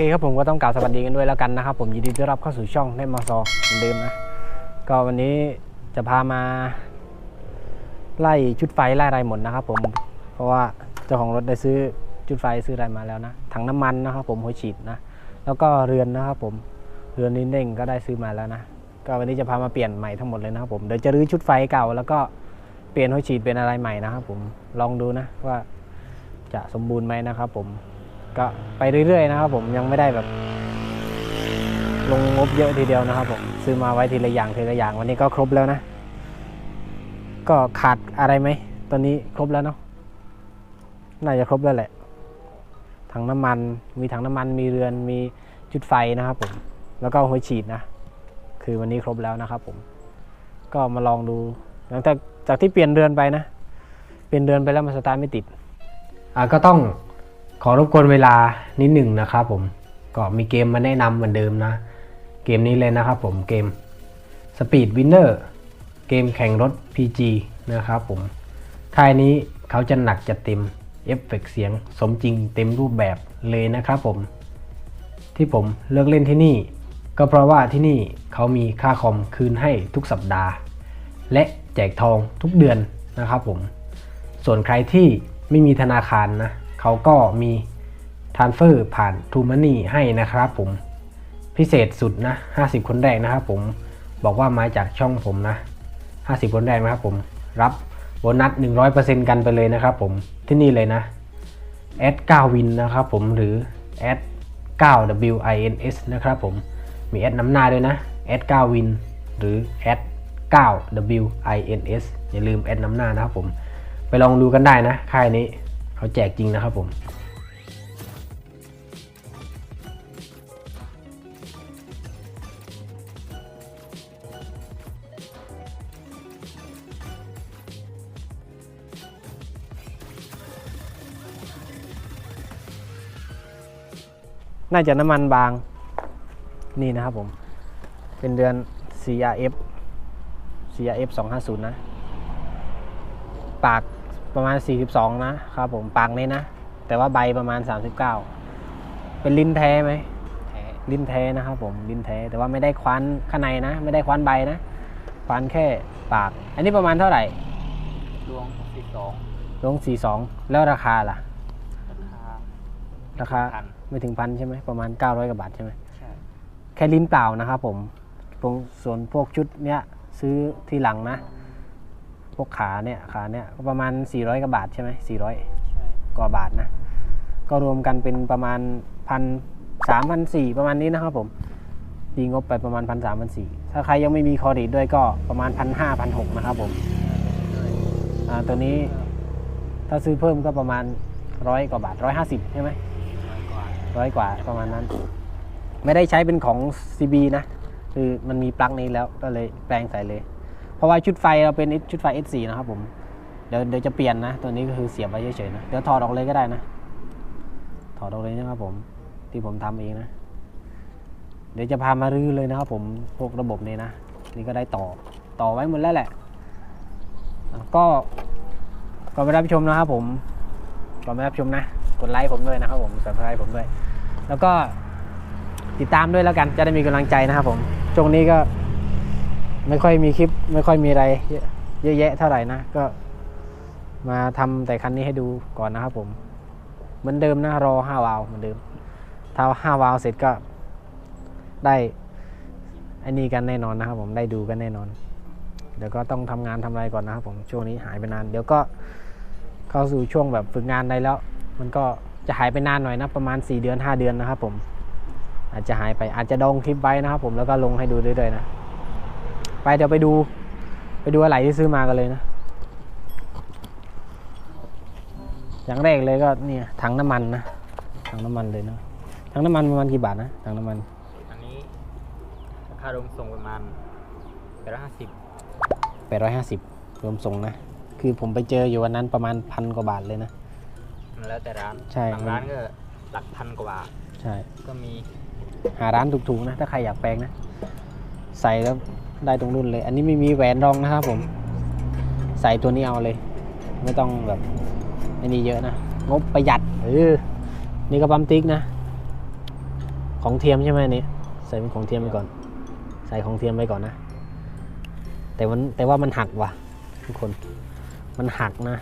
เคครับผมก็ต้องกล่าวสวัสดีกันด้วยแล้วกันนะครับ ผมยินดีต้อนรับเข้าสู่ช่องเนมมอซอเหมือนเดิมนะ ก็วันนี้จะพามา ไล่ชุดไฟไล่อะไรหมดนะครับผมเพราะว่าเจ้าของรถได้ซื้อชุดไฟซื้ออะไรมาแล้วนะถังน้ำมันนะครับผมหัวฉีดนะ แล้วก็เรือนนะครับผมเรือนนิ้นเด้งก็ได้ซื้อมาแล้วนะ ก็วันนี้จะพามาเปลี่ยนใหม่ทั้งหมดเลยนะครับผมเดี๋ยวจะรื้อชุดไฟเก่า แล้วก็เปลี่ยนหัวฉีดเป็นอะไรใหม่นะครับผมลองดูนะว่าจะสมบูรณ์ไหมนะครับผม ก็ไปเรื่อยๆนะครับผมยังไม่ได้แบบ ลงงบเยอะทีเดียวนะครับผมซื้อมาไว้ทีละอย่างทีละอย่างวันนี้ก็ครบแล้วนะ ก็ขาดอะไรไหมตอนนี้ครบแล้วเนาะน่าจะครบแล้วแหละถังน้ำมัน มีถังน้ำมันมีเรือนมีจุดไฟนะครับผมแล้วก็หัวฉีดนะ คือวันนี้ครบแล้วนะครับผม ก็มาลองดูหลังจากจากที่เปลี่ยนเรือนไปนะ เปลี่ยนเรือนไปแล้วมันสตาร์ทไม่ติดอ่าก็ต้อง ขอรบกวนเวลานิดหนึ่งนะครับผมก็มีเกมมาแนะนำเหมือนเดิมนะ เกมนี้เลยนะครับผมเกม Speed Winner เกมแข่งรถ PG นะครับผมค่ายนี้เขาจะหนักจะเต็มเอฟเฟกต์เสียงสมจริงเต็มรูปแบบเลยนะครับผม ที่ผมเลือกเล่นที่นี่ ก็เพราะว่าที่นี่เขามีค่าคอมคืนให้ทุกสัปดาห์ และแจกทองทุกเดือนนะครับผม ส่วนใครที่ไม่มีธนาคารนะ เขาก็มีทรานเฟอร์ผ่าน t ูมันนี่ให้นะครับผมพิเศษสุดนะ 50 คนแรกนะครับผมบอกว่ามาจากช่องผมนะ 50 คนแรกนะครับผมรับโบนัส 100%กันไปเลยนะครับผมที่นี่เลยนะแอด9วินนะครับผมหรือแอด9 wins นะครับผมมีแอดน้ำหน้าด้วยนะแอด9วินหรือแอด9 wins อย่าลืมแอดน้ำหน้านะครับผม ไปลองดูกันได้นะค่ายนี้ เขาแจกจริงนะครับผมน่าจะน้ำมันบางนี่นะครับผม เป็นเดือน CRF CRF 250 นะ ปาก ประมาณ 42 นะครับผมปากนี้นะ แต่ว่าใบประมาณ 39 เป็นลิ้นแท้ไหมแท้ลิ้นแท้นะครับผมลิ้นแท้แต่ว่าไม่ได้คว้านข้างในนะ ไม่ได้คว้านใบนะคว้านแค่ปาก อันนี้ประมาณเท่าไหร่ดวงสิบสองลง42 แล้วราคาล่ะ ราคาราคาพันไม่ถึงพันใช่ไหมประมาณ 900กว่าบาทใช่ไหมใช่แค่ลิ้นเปล่านะครับผมตรงส่วนพวกชุดเนี้ยซื้อทีหลังนะ พวกขาเนี่ยขาเนี่ยก็ประมาณ 400กว่าบาทใช่ไหม400ใช่กว่าบาทนะ ก็รวมกันเป็นประมาณพันสามพันสี่ประมาณนี้นะครับผมตีงบไปประมาณพันสามพันสี่ถ้าใครยังไม่มีคอร์ดิด้วยก็ประมาณพันห้าพันหกนะครับผมอ่าตัวนี้ถ้าซื้อเพิ่มก็ประมาณร้อยกว่าบาทร้อยห้าสิบใช่ไหมร้อยกว่าร้อยกว่าประมาณนั้น ไม่ได้ใช้เป็นของ CB นะ คือมันมีปลั๊กนี้แล้วก็เลยแปลงใส่เลย เพราะว่าชุดไฟเราเป็นชุดไฟ S4 นะครับผมเดี๋ยวเดี๋ยวจะเปลี่ยนนะ ตัวนี้ก็คือเสียบไว้เฉยๆนะ เดี๋ยวถอดออกเลยก็ได้นะ ถอดออกเลยนะครับผม ที่ผมทำเองนะ เดี๋ยวจะพามารื้อเลยนะครับผมพวกระบบนี้นะ นี่ก็ได้ต่อ ต่อไว้หมดแล้วแหละ ก็ก่อนไปรับชมนะครับผมก่อนไปรับชมนะ กดไลค์ผมด้วยนะครับผมสับสไครต์ผมด้วย แล้วก็ติดตามด้วยแล้วกัน จะได้มีกำลังใจนะครับผมช่วงนี้ก็ ไม่ค่อยมีคลิป ไม่ค่อยมีอะไร เยอะแยะเท่าไหร่นะ ก็มาทำแต่คันนี้ให้ดูก่อนนะครับผมเหมือนเดิมนะรอห้าวาล์วเหมือนเดิม ถ้าห้าวาล์วเสร็จก็ได้ไอ้นี่กันแน่นอนนะครับผมได้ดูกันแน่นอน เดี๋ยวก็ต้องทำงานทำอะไรก่อนนะครับผมช่วงนี้หายไปนาน เดี๋ยวก็เข้าสู่ช่วงแบบฝึกงานได้แล้ว มันก็จะหายไปนานหน่อยนะประมาณ 4 เดือน 5 เดือนนะครับผม อาจจะหายไปอาจจะดองคลิปไว้นะครับผมแล้วก็ลงให้ดูเรื่อยๆนะ ไปเดี๋ยวไปดู ไปดูอะไรที่ซื้อมากันเลยนะ อย่างแรกเลยก็เนี่ยถังน้ำมันนะถังน้ำมันเลยนะถังน้ำมันประมาณกี่บาทนะถังน้ำมัน อันนี้ราคารวมส่งประมาณแปดร้อยห้าสิบ850รวมส่งนะ คือผมไปเจออยู่วันนั้นประมาณพันกว่าบาทเลยนะมันแล้วแต่ร้านใช่บางร้านก็หลักพันกว่าใช่ ก็มีหาร้านถูกๆนะ ถ้าใครอยากแปลงนะ ใส่แล้ว ได้ตรงรุ่นเลย อันนี้ไม่มีแหวนรองนะครับผม ใส่ตัวนี้เอาเลย ไม่ต้องแบบไอ้นี่เยอะนะ งบประหยัดเออนี่ก็ปั๊มติ๊กนะ ของเทียมใช่ไหมนนี้ใส่เป็นของเทียมไปก่อน ใส่ของเทียมไปก่อนนะ แต่มันแต่ว่ามันหักว่ะ ทุกคน มันหักนะ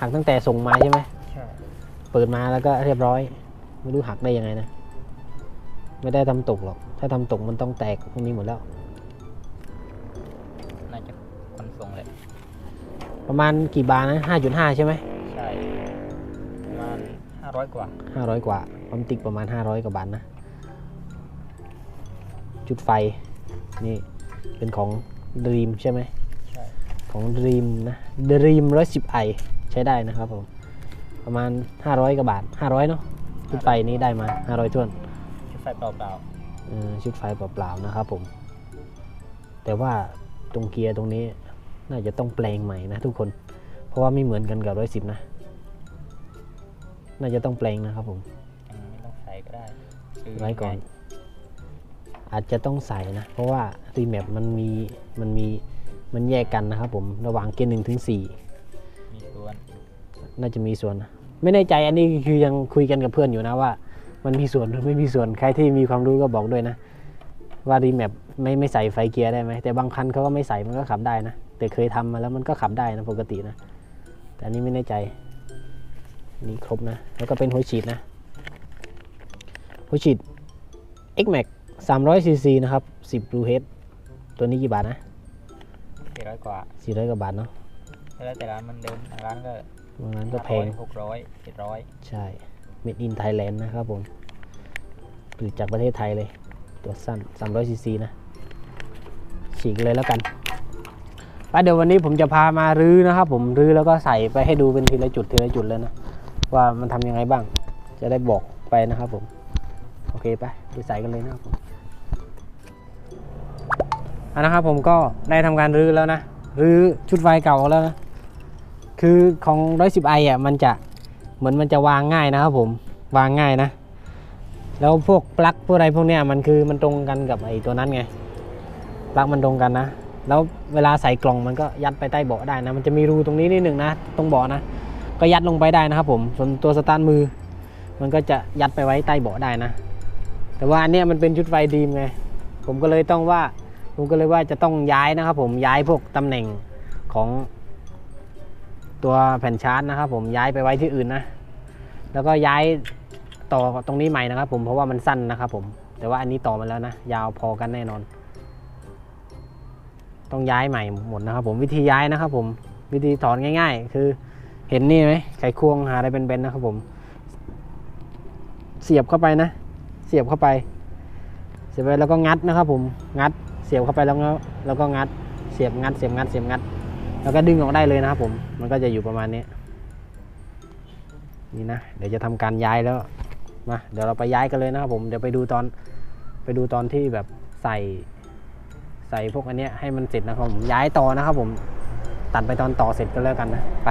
หักตั้งแต่ส่งมาใช่ไหมใช่เปิดมาแล้วก็เรียบร้อย ไม่รู้หักได้ยังไงนะ ไม่ได้ทำตกหรอก ถ้าทำตกมันต้องแตกพวกนี้หมดแล้ว ประมาณกี่บาทนะห้าจุดห้าใช่ไหมใช่ประมาณห้าร้อยกว่าห้าร้อยกว่าความติกประมาณห้าร้อยกว่าบาทนะ จุดไฟ นี่เป็นของ Dream ใช่ไหมใช่ของ Dream นะ Dream 110 i ใช้ได้นะครับผม ประมาณ 500กว่าบาท 500 เนาะชุดไฟนี้ได้มา 500ท้วน ชุดไฟเปล่าเออชุดไฟเปล่าๆนะครับผม แต่ว่าตรงเกียร์ตรงนี้ น่าจะต้องแปลงใหม่นะทุกคน เพราะว่าไม่เหมือนกันกับ110นะ น่าจะต้องแปลงนะครับผมๆยังไม่ต้องใส่ก็ได้ซื้อไว้ก่อนง่ายอาจจะต้องใส่นะ เพราะว่ารีแมปมันมีมันมีมันแยกกันนะครับผมระหว่างเกียร์หนึ่งถึงสี่มีส่วน น่าจะมีส่วนนะไม่แน่ใจอันนี้คือยังคุยกันกับเพื่อนอยู่นะว่า มันมีส่วนหรือไม่มีส่วนใครที่มีความรู้ก็บอกด้วยนะ ว่ารีแมปไม่ไม่ใส่ไฟเกียร์ได้ไหมแต่บางคันเขาก็ไม่ใส่มันก็ขับได้นะ แต่เคยทำมาแล้วมันก็ขับได้นะปกตินะ แต่อันนี้ไม่แน่ใจ นี่ครบนะ แล้วก็เป็นหัวฉีดนะ หัวฉีด X Max 300 cc นะครับ 10 Blue Head ตัวนี้กี่บาทนะสี่ร้อยกว่า400กว่าบาทเนาะแล้วแต่ร้านมันเดิมทางร้านก็บางร้านก็แพงหกร้อยเจ็ดร้อยใช่ Made in Thailand นะครับผมผลิตจากประเทศไทยเลย ตัวสั้น300 cc นะ ฉีกเลยแล้วกันไป เดี๋ยววันนี้ผมจะพามารื้อนะครับ ผมรื้อแล้วก็ใส่ไปให้ดูเป็นทีละจุดทีละจุดเลยนะว่ามันทำยังไงบ้าง จะได้บอกไปนะครับผม โอเคไปไปใส่กันเลยนะครับผมอันนะครับผมก็ได้ทำการรื้อแล้วนะรื้อชุดไฟเก่าแล้วนะคือของ 110i อะมันจะเหมือนมันจะวางง่ายนะครับผมวางง่ายนะ แล้วพวกปลั๊กพวกอะไรพวกเนี้ยมันคือมันตรงกันกับไอตัวนั้นไงปลั๊กมันตรงกันนะ แล้วเวลาใส่กล่องมันก็ยัดไปใต้เบาะได้นะ มันจะมีรูตรงนี้นิดหนึ่งนะ ตรงเบาะนะ ก็ยัดลงไปได้นะครับผม ส่วนตัวสตาร์ทมือ มันก็จะยัดไปไว้ใต้เบาะได้นะ แต่ว่าอันเนี้ยมันเป็นชุดไฟดีมไง ผมก็เลยต้องว่า ผมก็เลยว่าจะต้องย้ายนะครับผม ย้ายพวกตำแหน่งของตัวแผ่นชาร์จนะครับผม ย้ายไปไว้ที่อื่นนะ แล้วก็ย้ายต่อตรงนี้ใหม่นะครับผม เพราะว่ามันสั้นนะครับผม แต่ว่าอันนี้ต่อมาแล้วนะ ยาวพอกันแน่นอน ต้องย้ายใหม่หมดนะครับผมวิธีย้ายนะครับผมวิธีถอนง่าย ๆ คือเห็นนี่ไหมไขควงหาอะไรเป็นๆนะครับผม เสียบเข้าไปนะ เสียบเข้าไป เสียบไปแล้วก็งัดนะครับผมงัด เสียบเข้าไปแล้วก็แล้วก็งัด เสียบงัด เสียบงัดเสียบงัด แล้วก็ดึงออกได้เลยนะครับผมมันก็จะอยู่ประมาณนี้นี่นะเดี๋ยวจะทำการย้ายแล้วมาเดี๋ยวเราไปย้ายกันเลยนะครับผมเดี๋ยวไปดูตอนไปดูตอนที่แบบใส่ ใส่พวกอันเนี้ยให้มันเสร็จนะครับผมย้ายต่อนะครับผมตัดไปตอนต่อเสร็จก็แล้วกันนะไป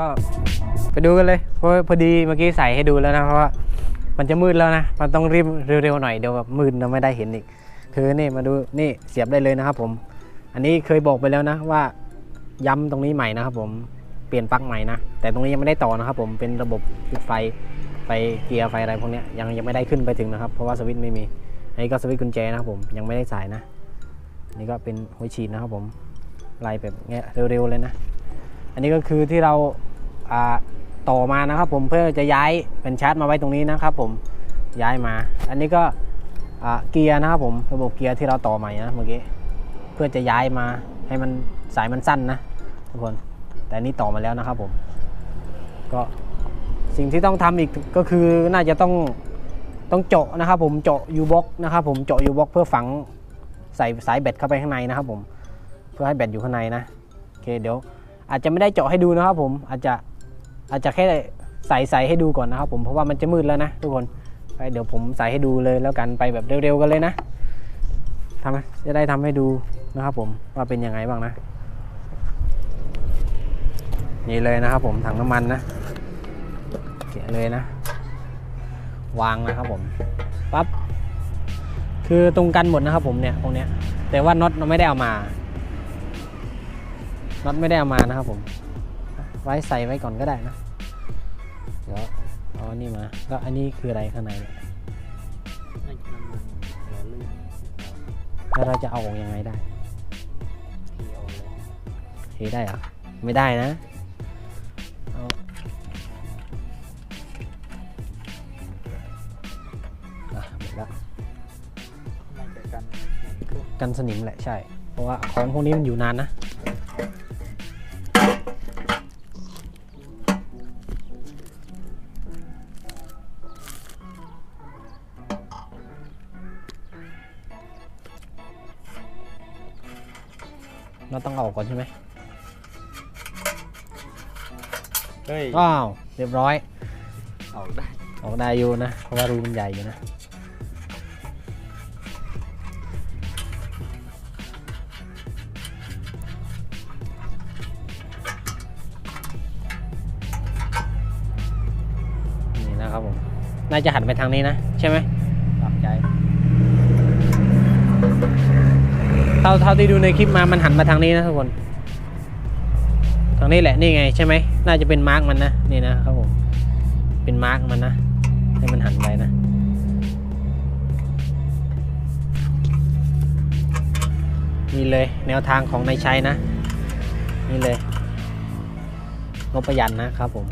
ก็ไปดูกันเลยเพราะพอดีเมื่อกี้ใส่ให้ดูแล้วนะเพราะว่ามันจะมืดแล้วนะ มันต้องรีบเร็วๆหน่อยเดี๋ยวแบบมืดเราไม่ได้เห็นอีก คือนี่มาดูนี่เสียบได้เลยนะครับผม อันนี้เคยบอกไปแล้วนะว่าย้ำตรงนี้ใหม่นะครับผมเปลี่ยนปลั๊กใหม่นะ แต่ตรงนี้ยังไม่ได้ต่อนะครับ ผมเป็นระบบจุดไฟไฟเกียร์ไฟอะไรพวกเนี้ยยังยังไม่ได้ขึ้นไปถึงนะครับ เพราะว่าสวิตช์ไม่มีอันนี้ก็สวิตช์กุญแจนะครับผมยังไม่ได้สายนะนี่ก็เป็นหัวฉีดนะครับผมไล่แบบเงี้ยเร็วๆเลยนะ อันนี้ก็คือที่เรา ต่อมานะครับผมเพื่อจะย้ายเป็นชาร์จมาไว้ตรงนี้นะครับผมย้ายมา อันนี้ก็เกียร์นะครับผมระบบเกียร์ที่เราต่อใหม่นะเมื่อกี้เพื่อจะย้ายมาให้มันสายมันสั้นนะทุกคนแต่อันนี้ต่อมาแล้วนะครับผม ก็สิ่งที่ต้องทำอีกก็คือน่าจะต้องต้องเจาะนะครับผมเจาะยูบ็อกนะครับผมเจาะยูบ็อกเพื่อฝังใส่สายแบตเข้าไปข้างในนะครับผมเพื่อให้แบตอยู่ข้างในนะโอเคเดี๋ยวอาจจะไม่ได้เจาะให้ดูนะครับผมอาจจะ อาจจะแค่ใส่ใส่ให้ดูก่อนนะครับผมเพราะว่ามันจะมืดแล้วนะทุกคนไปเดี๋ยวผมใส่ให้ดูเลยแล้วกันไปแบบเร็วๆกันเลยนะทำจะได้ทำให้ดูนะครับผมว่าเป็นยังไงบ้างนะนี่เลยนะครับผมถังน้ำมันนะเกะเลยนะ วางนะครับผมปั๊บคือตรงกันหมดนะครับผมเนี่ยตรงเนี้ยแต่ว่าน็อตเราไม่ได้เอามาน็อตไม่ได้เอามานะครับผม ไว้ใส่ไว้ก่อนก็ได้นะ เดี๋ยวเอาอันนี้มาก็อันนี้คืออะไรข้างในเนี่ยน่าจะน้ำมันหล่อลื่นแล้วเราจะเอาออกยังไงได้ที่เอาเลยเทได้เหรอ ไม่ได้นะเอาอะหมดแล้วน่าจะกันเหมือนเครื่องกันสนิมแหละใช่ เพราะว่าของพวกนี้มันอยู่นานนะ เราต้องเอาออกก่อนใช่ไหมเฮ้ยว้าวเรียบร้อย ออกได้ ออกได้อยู่นะ เพราะว่ารูมันใหญ่อยู่นะ นี่นะครับผม น่าจะหันไปทางนี้นะ ใช่ไหม เท่าเท่าที่ดูในคลิปมามันหันมาทางนี้นะทุกคน ทางนี้แหละนี่ไงใช่ไหมน่าจะเป็นมาร์กมันนะนี่นะครับผมเป็นมาร์กมันนะให้มันหันไปนะนี่เลยแนวทางของนายชัยนะ นี่เลยงบประหยัดนะครับผม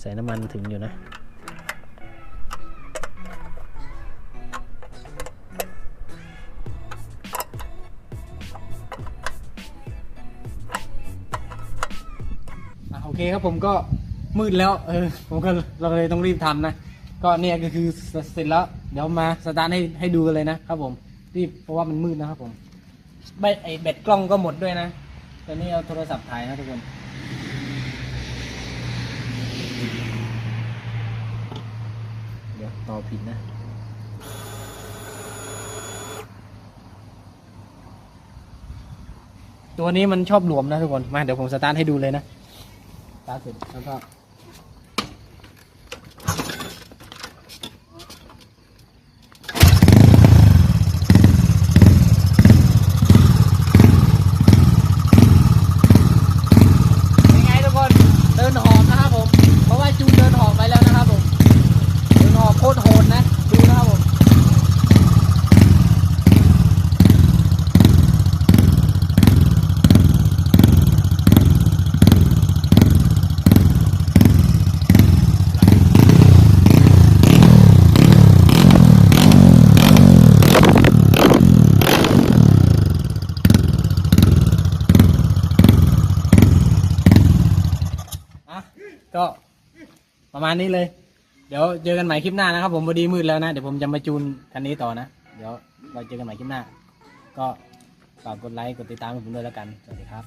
ใส่น้ำมันถึงอยู่นะอะโอเคครับผมก็มืดแล้วเออผมก็เราเลยต้องรีบทำนะ ก็เนี่ยก็คือเสร็จแล้ว เดี๋ยวมาสตาร์ทให้ให้ดูกันเลยนะครับผมรีบเพราะว่ามันมืดนะครับผมแบตไอแบตกล้องก็หมดด้วยนะตอนนี้เอาโทรศัพท์ถ่ายนะทุกคน เดี๋ยว ต่อผิดนะตัวนี้มันชอบหลวมนะทุกคน มาเดี๋ยวผมสตาร์ทให้ดูเลยนะสตาร์ทเสร็จแล้วก็ เป็นไงทุกคน เดินหอบนะครับผม เพราะว่าจูนเดินหอบไปแล้วนะครับผม เดินหอบโคตรโหดนะ ดูนะครับผม อะก็ ประมาณนี้เลย เดี๋ยวเจอกันใหม่คลิปหน้านะครับ ผมพอดีมืดแล้วนะ เดี๋ยวผมจะมาจูนคันนี้ต่อนะ เดี๋ยวเราเจอกันใหม่คลิปหน้า ก็ฝากกดไลค์กดติดตามให้ผมด้วยแล้วกัน สวัสดีครับ